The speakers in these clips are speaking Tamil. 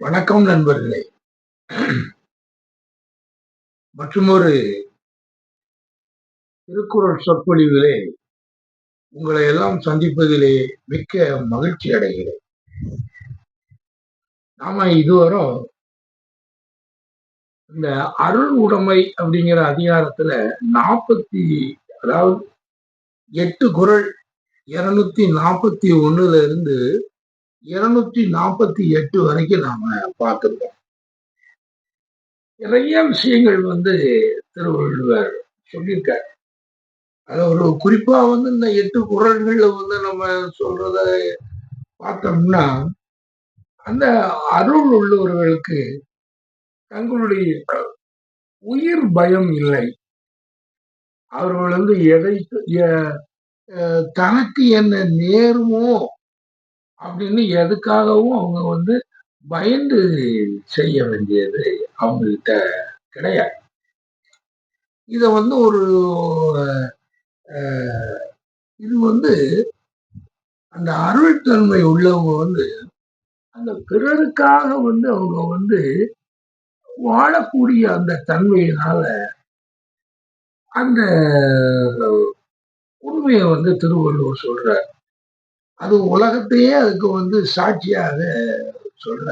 வணக்கம் நண்பர்களே. மற்றுமொரு திருக்குறள் சொற்பொழிவிலே உங்களை எல்லாம் சந்திப்பதிலே மிக்க மகிழ்ச்சி அடைகிறேன். நாம இதுவரை இந்த அருள் உடைமை அப்படிங்கிற அதிகாரத்துல நாற்பத்தி அதாவது எட்டு குறள் இருநூத்தி நாற்பத்தி ஒண்ணுல இருந்து இருநூத்தி நாற்பத்தி எட்டு வரைக்கும் நாம பார்த்துருக்கோம். நிறைய விஷயங்கள் வந்து திருவள்ளுவர் சொல்லியிருக்காரு. அது ஒரு குறிப்பா வந்து இந்த எட்டு குரல்கள்ல வந்து நம்ம சொல்றத பார்த்தோம்னா அந்த அருள் உள்ளவர்களுக்கு தங்களுடைய உயிர் பயம் இல்லை. அவர்கள் வந்து எதை தனக்கு என்ன நேருமோ அப்படின்னு எதுக்காகவும் அவங்க வந்து பயந்து செய்ய வேண்டியது அவங்கள்ட்ட கிடையாது. இத வந்து ஒரு இது வந்து அந்த அருள் தன்மை உள்ளவங்க வந்து அந்த பிறருக்காக வந்து அவங்க வந்து வாழக்கூடிய அந்த தன்மையினால அந்த உண்மையை வந்து திருவள்ளுவர் சொல்றார். அது உலகத்தையே அதுக்கு வந்து சாட்சியாக சொல்ற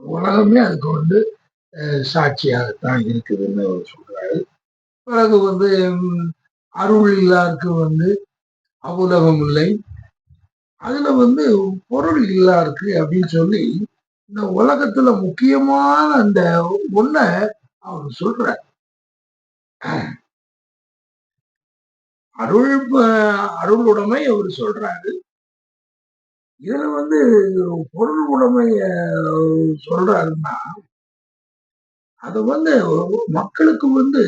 உலகமே அதுக்கு வந்து சாட்சியாகத்தான் இருக்குதுன்னு சொல்றாரு. பிறகு வந்து அருள் இல்லாருக்கு வந்து அவுலகம் இல்லை. அதுல வந்து பொருள் இல்லாருக்கு அப்படின்னு சொல்லி இந்த உலகத்துல முக்கியமான அந்த ஒண்ண அவர் சொல்ற அருள் அருளுடைமை அவர் சொல்றாரு. இதுல வந்து பொருள் உடைமைய சொல்றாருன்னா அது வந்து மக்களுக்கு வந்து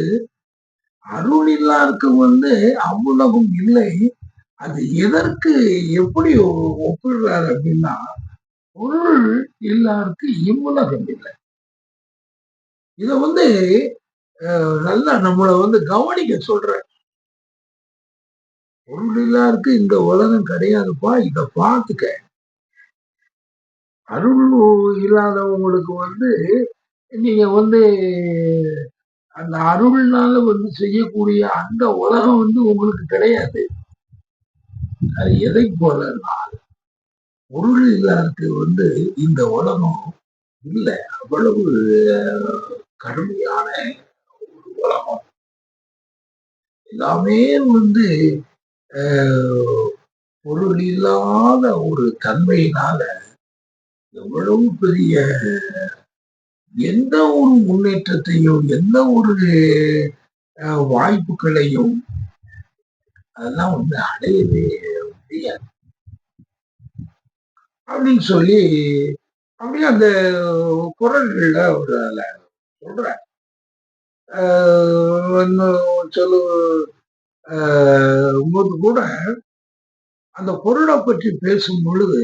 அருள் இல்லாருக்கு வந்து அவ்வுலகம் இல்லை. அது எதற்கு எப்படி ஒப்பிடுறாரு அப்படின்னா பொருள் இல்லாருக்கு இவ்வுலகம் இல்லை. இத வந்து நல்லா நம்மளை வந்து கவனிக்க சொல்ற பொருள் இல்லாருக்கு இந்த உலகம் கிடையாதுப்பா இத பார்த்துக்க. அருள் இல்லாதவங்களுக்கு வந்து நீங்க வந்து அந்த அருள்னால வந்து செய்யக்கூடிய அந்த உலகம் வந்து உங்களுக்கு கிடையாது. அது எதை போலன்னா பொருள் இல்லாதது வந்து இந்த உலகம் இல்லை. அவ்வளவு கடுமையான ஒரு உலகம். எல்லாமே வந்து பொருள் இல்லாத ஒரு தன்மையினால எவ்வளவு பெரிய எந்த ஒரு முன்னேற்றத்தையும் எந்த ஒரு வாய்ப்புகளையும் அதெல்லாம் வந்து அடையவே முடியாது. அப்படின்னு சொல்லி அப்படியே அந்த குரல்கள்ல அவர் அதில் சொல்ற சொல்லு கூட அந்த பொருளை பற்றி பேசும் பொழுது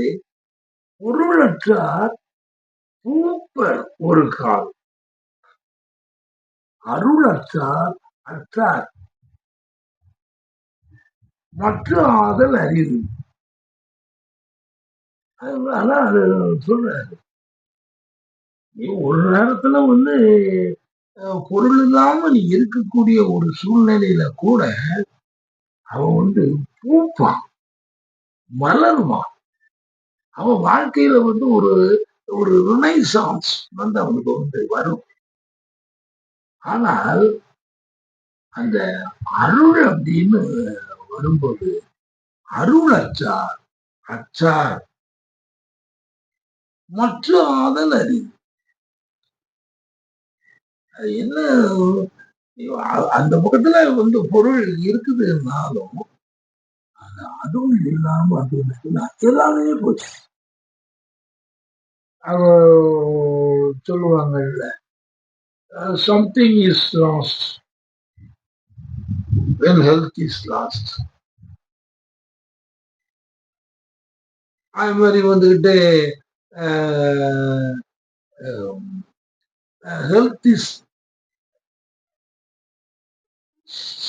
பொருளற்றார் பூப்பர் ஒரு கால். அருளற்றார் அற்றார். மற்ற ஆதல் அறிவு அதான் அது சொல்றாரு. நீ ஒரு நேரத்துல வந்து பொருள் இல்லாம நீ இருக்கக்கூடிய ஒரு சூழ்நிலையில கூட அவன் வந்து பூப்பான் மலர்வான். அவன் வாழ்க்கையில வந்து ஒரு ஒரு ரினைசான்ஸ் வந்து அவனுக்கு வந்து வரும். ஆனால் அந்த அருள் அப்படின்னு வரும்போது அருள் அச்சார் அச்சார். மற்ற ஆதல் அது. என்ன அந்த பக்கத்துல வந்து பொருள் இருக்குதுன்னாலும் அதுவும் இல்லாம அது எல்லாமே போச்சு சொல்லுவாங்கல்ல something is lost when health is lost அது மாதிரி வந்துக்கிட்டு health is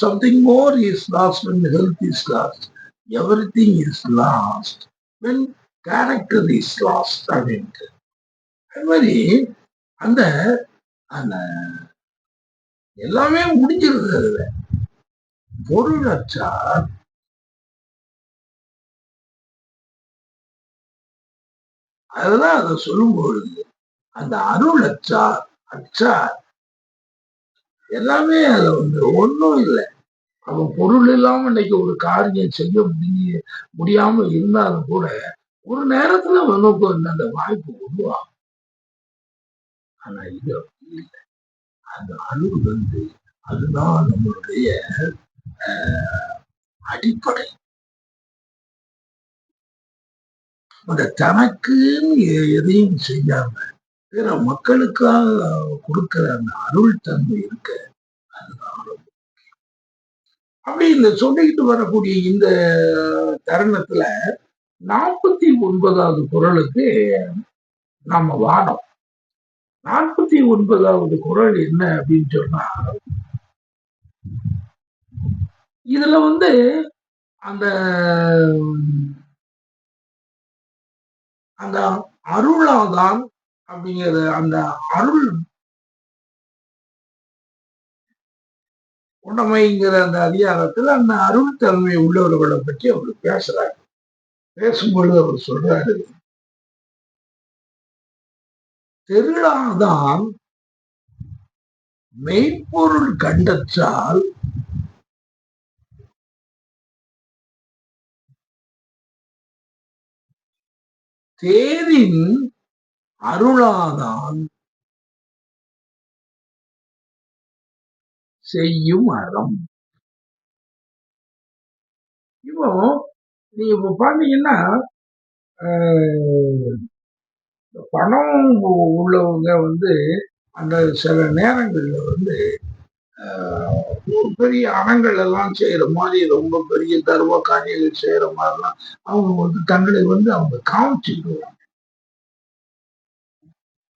something more is lost when health is lost. Everything is lost when character is lost அப்படின்ட்டு. அது மாதிரி அந்த அந்த எல்லாமே முடிஞ்சிருது அதுல. பொருளற்றார் அதுதான் அதை சொல்லும் பொழுது அந்த அருள் அச்சார் அச்சார் எல்லாமே அதுல வந்து ஒன்றும் இல்லை. அவன் பொருள் இல்லாம இன்னைக்கு ஒரு காரியம் செய்ய முடிய முடியாம இருந்தாலும் கூட ஒரு நேரத்துல அவனுக்கு வந்து அந்த வாய்ப்பு உருவாகும். ஆனா இது அப்படி இல்லை. அந்த அருள் வந்து அதுதான் நம்மளுடைய அடிப்படை. அந்த தனக்குன்னு எதையும் செய்யாம பிற மக்களுக்காக கொடுக்கிற அந்த அருள் தன்மை இருக்க அதுதான் அப்படி இந்த சொல்லிக்கிட்டு வரக்கூடிய இந்த தருணத்துல நாற்பத்தி ஒன்பதாவது குரலுக்கு நாம வாடம் நாற்பத்தி ஒன்பதாவது குரல் என்ன அப்படின்னு சொன்னா இதுல வந்து அந்த அந்த அருளாதான் அப்படிங்கிறது அந்த அருள் உடமைங்கிற அந்த அதிகாரத்தில் அந்த அருள் தன்மை உள்ளவர்களை பற்றி அவர் பேசுறாரு. பேசும்பொழுது அவர் சொல்றாரு திருளாதான் மெய்ப்பொருள் கண்டச்சால் தேரின் அருளாதான் செய்யும் அறம். இப்போ நீங்க இப்போ பார்த்தீங்கன்னா பணம் உள்ளவங்க வந்து அந்த சில நேரங்கள்ல வந்து பெரிய அறங்கள் எல்லாம் செய்யற மாதிரி ரொம்ப பெரிய தர்ம காரியங்கள் செய்யற மாதிரிலாம் அவங்க வந்து தங்களை வந்து அவங்க காமிச்சுக்குவாங்க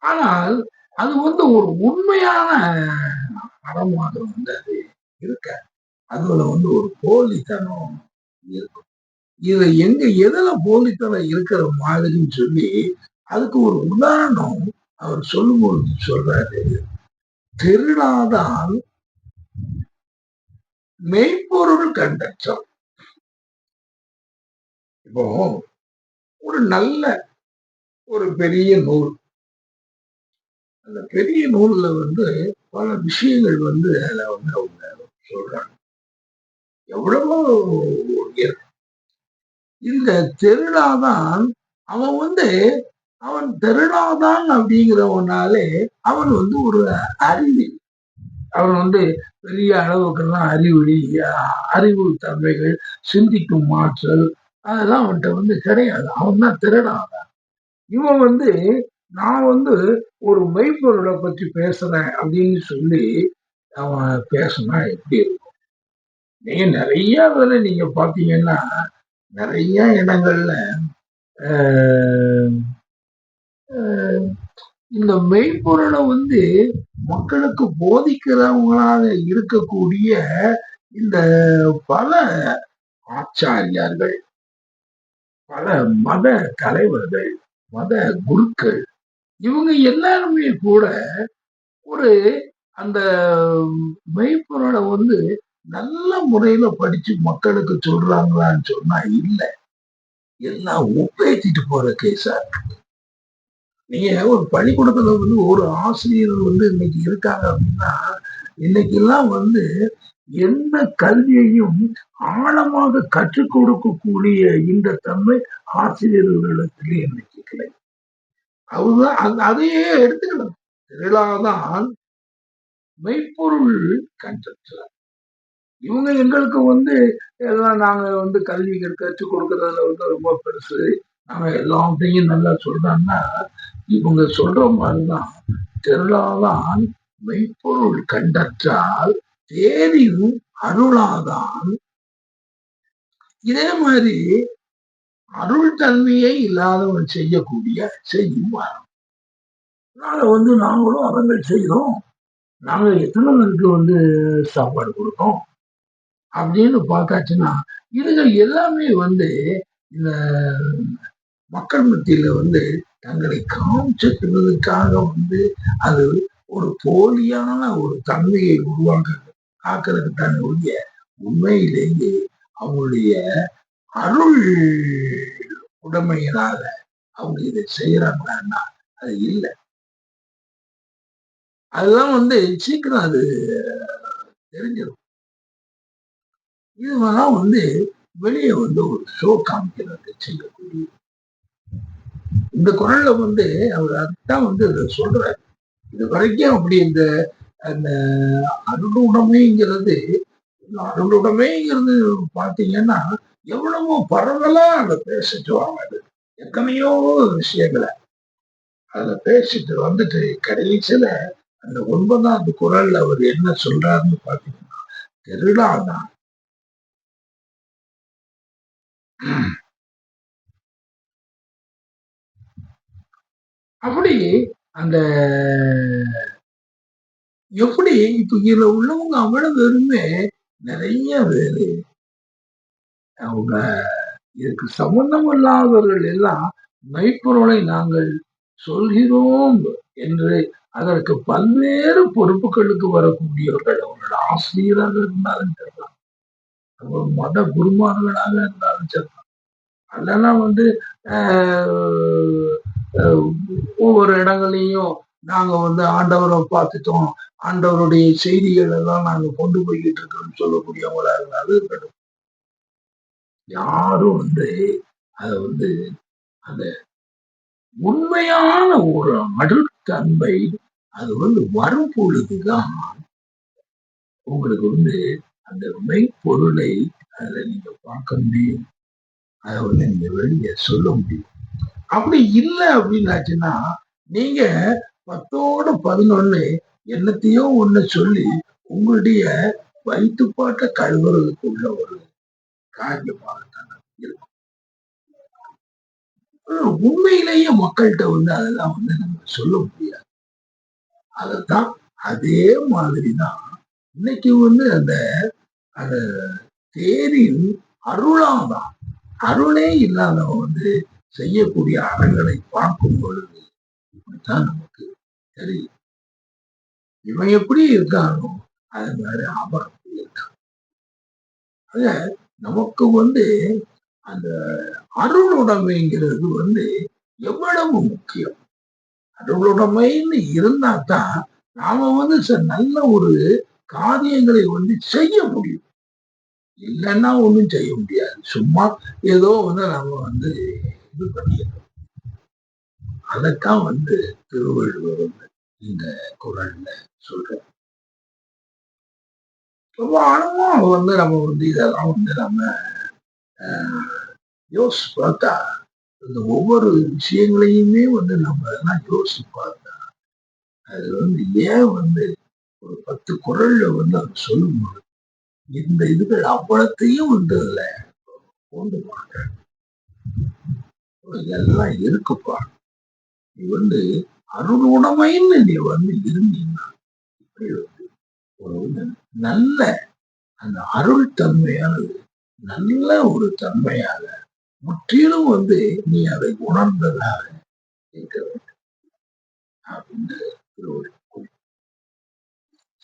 ஆனால் அது வந்து ஒரு உண்மையான அறமாக வந்து அது இருக்க. அதுல வந்து ஒரு போலித்தனம் இருக்கும். இது எங்க எதுல போலித்தனம் இருக்கிற மாதிரின்னு சொல்லி அதுக்கு ஒரு உதாரணம் அவர் சொல்லும்போது சொல்றாரு. திருடாதான் மெய்ப்பொருள் கண்டச்சம் இப்போ ஒரு நல்ல ஒரு பெரிய நூல். அந்த பெரிய நூல்ல வந்து பல விஷயங்கள் வந்து அதில் வந்து அவங்க சொல்றாங்க. எவ்வளவோ இந்த திருடாதான் அவன் வந்து அவன் திருடாதான் அப்படிங்கிறவனாலே அவன் வந்து ஒரு அறிவி. அவன் வந்து பெரிய அளவுக்கெல்லாம் அறிவொளி அறிவு தன்மைகள் சிந்திக்கும் மாற்றல் அதெல்லாம் அவன்கிட்ட வந்து கிடையாது. அவன் தான் திருடாதான் இவன் வந்து நான் வந்து ஒரு மெய்ப்பொருளை பற்றி பேசுறேன் அப்படின்னு சொல்லி அவன் பேசினா எப்படி இருக்கும்? நீங்க நிறைய வேலை நீங்க பாத்தீங்கன்னா நிறைய இடங்கள்ல இந்த மெய்ப்பொருளை வந்து மக்களுக்கு போதிக்கிறவங்களாக இருக்கக்கூடிய இந்த பல ஆச்சாரியார்கள் பல மத தலைவர்கள் மத குருக்கள் இவங்க எல்லாருமே கூட ஒரு அந்த மெய்ப்பொருளை வந்து நல்ல முறையில படிச்சு மக்களுக்கு சொல்றாங்களான்னு சொன்னா இல்லை. எல்லாம் உப்பேத்திட்டு போற கேஸா இருக்கு. நீங்க ஒரு பள்ளிக்கூடத்துல வந்து ஒரு ஆசிரியர் வந்து இன்னைக்கு இருக்காங்க அப்படின்னா இன்னைக்கெல்லாம் வந்து எந்த கல்வியையும் ஆழமாக கற்றுக் கொடுக்கக்கூடிய இந்த தன்மை ஆசிரியர்களிடத்திலே இன்னைக்கு கிடையாது. அதுதான் அந்த அதையே எடுத்துக்கணும் திருவிழாதான் மெய்ப்பொருள் கண்டற்றார் இவங்க எங்களுக்கு வந்து எல்லாம் நாங்க வந்து கல்வி கற்றுக் கொடுக்கறதுல வந்து ரொம்ப பெருசு. நாங்க எல்லாத்தையும் நல்லா சொல்றாங்கன்னா இவங்க சொல்ற மாதிரிதான். திருளாதான் மெய்ப்பொருள் கண்டற்றால் தேரின் அருளாதான். இதே மாதிரி அருள் தன்மையே இல்லாதவன் செய்யக்கூடிய செய்யும் வரம் அதனால வந்து நாங்களும் அறங்கள் செய்கிறோம். நாங்கள் எத்தனை பேருக்கு வந்து சாப்பாடு கொடுத்தோம்? அப்படின்னு பார்த்தாச்சுன்னா இதுங்க எல்லாமே வந்து இந்த மக்கள் மத்தியில வந்து தங்களை காமிச்சுக்கிறதுக்காக வந்து அது ஒரு போலியான ஒரு தன்மையை உருவாக்க ஆக்கிறதுக்கு தானே ஒழிய உண்மையிலேயே அவங்களுடைய அருள் உடமையினால அவங்க இதை செய்யறாங்கன்னா அது இல்லை. அதுதான் வந்து சீக்கிரம் அது தெரிஞ்சிடும். இதுவெல்லாம் வந்து வெளியே வந்து ஒரு ஷோ காமிக்கிறது செய்யக்கூடிய. இந்த குரல்ல வந்து அவர் அதுதான் வந்து சொல்றாரு. இது வரைக்கும் அப்படி இந்த அந்த அருளுடைமைங்கிறது அருளுடைமைங்கிறது பார்த்தீங்கன்னா எவ்வளவோ பரவலா அதை பேசிட்டு வாங்க. எத்தனையோ விஷயங்களை. அதுல பேசிட்டு வந்துட்டு கடைசியில அந்த ஒன்பதாவது குரல்ல அவர் என்ன சொல்றாருன்னு பாத்தீங்கன்னா திருடாதான் அப்படி அந்த எப்படி இப்ப இதுல உள்ளவங்க அவ்வளவு பேருமே நிறைய பேரு அவங்க இதுக்கு சம்பந்தம் இல்லாதவர்கள் எல்லாம் மெய்ப்பொருளை நாங்கள் சொல்கிறோம் என்று அதற்கு பல்வேறு பொறுப்புகளுக்கு வரக்கூடியவர்கள் அவர்கள் ஆசிரியராக இருந்தாலும் சரிதான் அவங்க மத குருமார்களாக இருந்தாலும் சரிதான் அதெல்லாம் வந்து ஒவ்வொரு இடங்களையும் நாங்க வந்து ஆண்டவரை பார்த்துட்டோம். ஆண்டவருடைய செய்திகள் எல்லாம் நாங்க கொண்டு போய்கிட்டு இருக்கோம்னு சொல்லக்கூடியவங்களா இருந்தாலும் இருக்கட்டும் யாரும் வந்து அத வந்து அந்த உண்மையான ஒரு அடுத்தன்மை அது வந்து வரும் பொழுதுதான் உங்களுக்கு வந்து அந்த மெய்ப்பொருளை அதை நீங்க பார்க்க முடியும். அதை வந்து நீங்க வெளியே சொல்ல முடியும். அப்படி இல்லை அப்படின்னாச்சுன்னா நீங்க பத்தோட பதினொன்னு என்னத்தையோ ஒண்ணு சொல்லி உங்களுடைய வயிற்றுப்பாட்டை கழுவுறதுக்குள்ள ஒரு காரியமாக இருக்கும் உண்மையிலேயே மக்கள்கிட்ட வந்து அதெல்லாம் வந்து நம்ம சொல்ல முடியாது. அதத்தான் அதே மாதிரிதான் இன்னைக்கு வந்து அந்த அந்த தேரின் அருளாதான். அருளே இல்லாதவன் வந்து செய்யக்கூடிய அறங்களை பார்க்கும் பொழுது இப்படித்தான் நமக்கு தெரியும். இவன் எப்படி இருக்கானோ அது மாதிரி அவன் இருக்கான். நமக்கு வந்து அந்த அருளுடைமைங்கிறது வந்து எவ்வளவு முக்கியம்? அருளுடைமைன்னு இருந்தா தான் நாம வந்து நல்ல ஒரு காரியங்களை வந்து செய்ய முடியும். இல்லைன்னா ஒன்றும் செய்ய முடியாது. சும்மா ஏதோ வந்து நம்ம வந்து இது பண்ணிடுறோம் அதைத்தான் வந்து திருவள்ளுவர் இந்த குரல்ல சொல்றோம் ரொம்ப ஆழமா வந்து நம்ம வந்து இதெல்லாம் வந்து நம்ம யோசிச்சு பார்த்தா இந்த ஒவ்வொரு விஷயங்களையுமே வந்து நம்ம எல்லாம் யோசிச்சு பார்த்தா அது வந்து ஏன் வந்து ஒரு பத்து குரல்ல வந்து அது சொல்லும்போது இந்த இதுகள் அவ்வளத்தையும் வந்து அதுல கொண்டு பார்க்க இதெல்லாம் இருக்குப்பா. நீ வந்து அருள் உடமைன்னு நீ வந்து இருந்தீங்கன்னா இப்படி ஒரு நல்ல அந்த அருள் தன்மையானது நல்ல ஒரு தன்மையாக முற்றிலும் வந்து நீ அதை உணர்ந்ததாக இருக்க வேண்டும். அப்படின்னு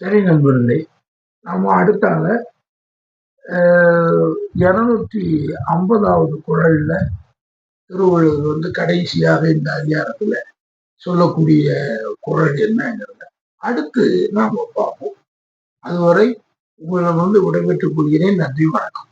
சரி நண்பர்களே நம்ம அடுத்தால இருநூற்றி ஐம்பதாவது குரல்ல திருவள்ளுவர் வந்து கடைசியாக இந்த அதிகாரத்துல சொல்லக்கூடிய குரல் என்னங்கிறத அடுத்து நாம பார்ப்போம். அதுவரை உங்களை வந்து விடைபெற்றுக் கொள்கிறேன். நன்றி வணக்கம்.